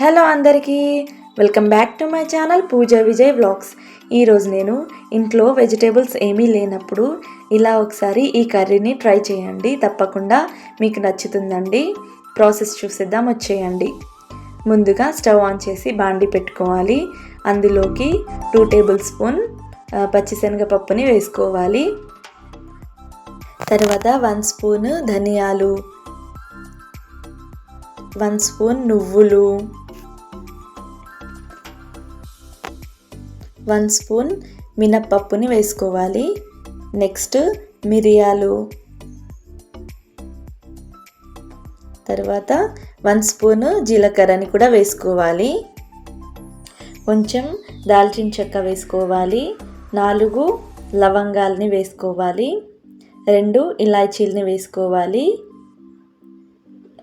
Hello అందరికీ welcome back to my channel Pooja Vijay vlogs. ఈరోజు నేను ఇంట్లో వెజిటేబుల్స్ ఏమీ లేనప్పుడు ఇలా ఒకసారి ఈ కర్రీని ట్రై చేయండి. తప్పకుండా మీకు నచ్చుతుందండి. ప్రాసెస్ చూసేద్దాం వచ్చేయండి. ముందుగా స్టవ్ ఆన్ చేసి బాండి పెట్టుకోవాలి. అందులోకి టూ టేబుల్ స్పూన్ పచ్చిశనగపప్పుని వేసుకోవాలి. తర్వాత వన్ స్పూన్ ధనియాలు వన్ స్పూన్ నువ్వులు వన్ స్పూన్ మినప్పప్పుని వేసుకోవాలి. నెక్స్ట్ మిరియాలు. తర్వాత వన్ స్పూన్ జీలకర్రని కూడా వేసుకోవాలి. కొంచెం దాల్చిన చెక్క వేసుకోవాలి. నాలుగు లవంగాల్ని వేసుకోవాలి. రెండు ఇలాచీల్ని వేసుకోవాలి.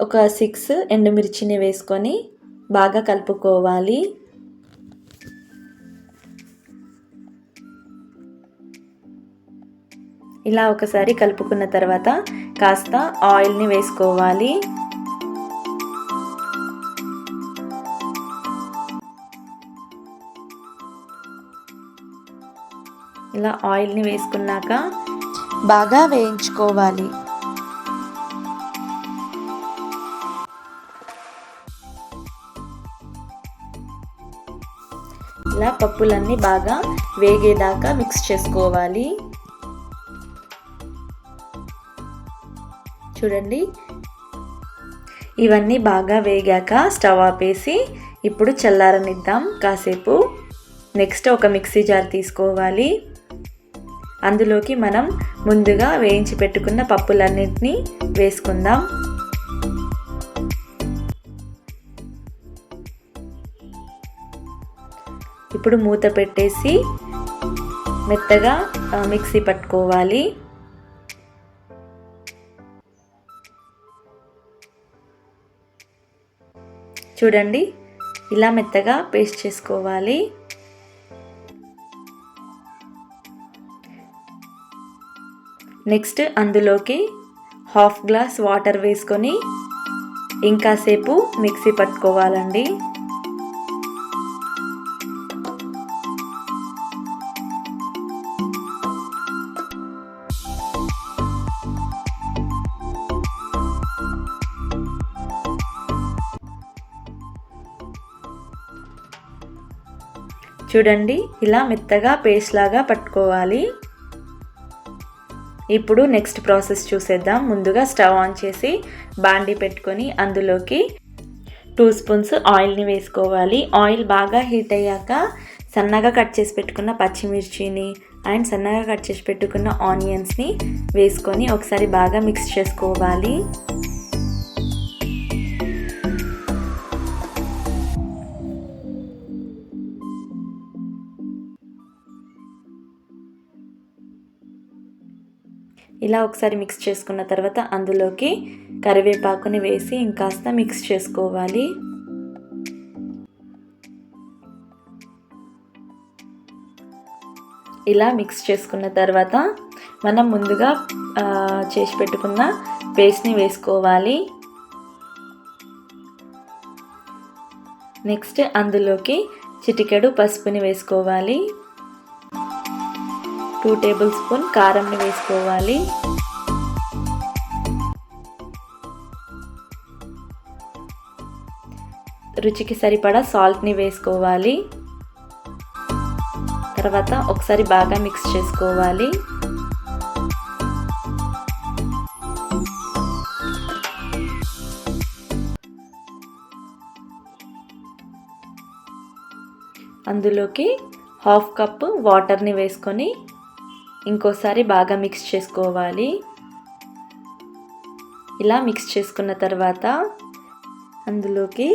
ఒక సిక్స్ ఎండుమిర్చిని వేసుకొని బాగా కలుపుకోవాలి. ఇలా ఒకసారి కలుపుకున్న తర్వాత కాస్త ఆయిల్ని వేసుకోవాలి. ఇలా ఆయిల్ని వేసుకున్నాక బాగా వేయించుకోవాలి. ఇలా పప్పులన్నీ బాగా వేగేదాకా మిక్స్ చేసుకోవాలి. చూడండి. ఇవన్నీ బాగా వేగాక స్టవ్ ఆపేసి ఇప్పుడు చల్లారనిద్దాం కాసేపు. నెక్స్ట్ ఒక మిక్సీ జార్ తీసుకోవాలి. అందులోకి మనం ముందుగా వేయించి పెట్టుకున్న పప్పులన్నింటినీ వేసుకుందాం. ఇప్పుడు మూత పెట్టేసి మెత్తగా మిక్సీ పట్టుకోవాలి. చూడండి. ఇలా మెత్తగా పేస్ట్ చేసుకోవాలి. నెక్స్ట్ అందులోకి హాఫ్ గ్లాస్ వాటర్ వేసుకొని ఇంకాసేపు మిక్సీ పట్టుకోవాలండి. చూడండి ఇలా మెత్తగా పేస్ట్ లాగా పట్టుకోవాలి. ఇప్పుడు నెక్స్ట్ ప్రాసెస్ చూసేద్దాం. ముందుగా స్టవ్ ఆన్ చేసి బాండి పెట్టుకొని అందులోకి టూ స్పూన్స్ ఆయిల్ని వేసుకోవాలి. ఆయిల్ బాగా హీట్ అయ్యాక సన్నగా కట్ చేసి పెట్టుకున్న పచ్చిమిర్చిని అండ్ సన్నగా కట్ చేసి పెట్టుకున్న ఆనియన్స్ని వేసుకొని ఒకసారి బాగా మిక్స్ చేసుకోవాలి. ఇలా ఒకసారి మిక్స్ చేసుకున్న తర్వాత అందులోకి కరివేపాకుని వేసి ఇంకాస్త మిక్స్ చేసుకోవాలి. ఇలా మిక్స్ చేసుకున్న తర్వాత మనం ముందుగా చేసి పెట్టుకున్న పేస్ట్ని వేసుకోవాలి. నెక్స్ట్ అందులోకి చిటికెడు పసుపుని వేసుకోవాలి. టూ టేబుల్ స్పూన్ కారంని వేసుకోవాలి. రుచికి సరిపడా సాల్ట్ని వేసుకోవాలి. తర్వాత ఒకసారి బాగా మిక్స్ చేసుకోవాలి. అందులోకి హాఫ్ కప్ వాటర్ని వేసుకొని ఇంకోసారి బాగా మిక్స్ చేసుకోవాలి. ఇలా మిక్స్ చేసుకున్న తర్వాత అందులోకి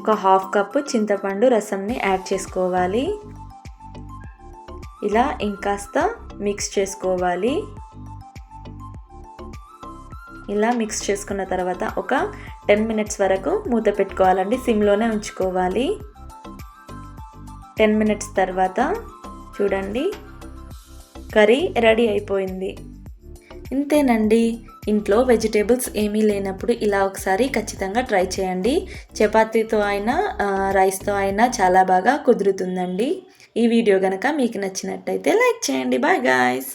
ఒక హాఫ్ కప్పు చింతపండు రసంని యాడ్ చేసుకోవాలి. ఇలా ఇంకాస్త మిక్స్ చేసుకోవాలి. ఇలా మిక్స్ చేసుకున్న తర్వాత ఒక టెన్ మినిట్స్ వరకు మూత పెట్టుకోవాలండి సిమ్లోనే ఉంచుకోవాలి. టెన్ మినిట్స్ తర్వాత చూడండి కర్రీ రెడీ అయిపోయింది. ఇంతేనండి. ఇంట్లో వెజిటేబుల్స్ ఏమీ లేనప్పుడు ఇలా ఒకసారి ఖచ్చితంగా ట్రై చేయండి. చపాతీతో అయినా రైస్తో అయినా చాలా బాగా కుదురుతుందండి. ఈ వీడియో కనుక మీకు నచ్చినట్టయితే లైక్ చేయండి. Bye guys.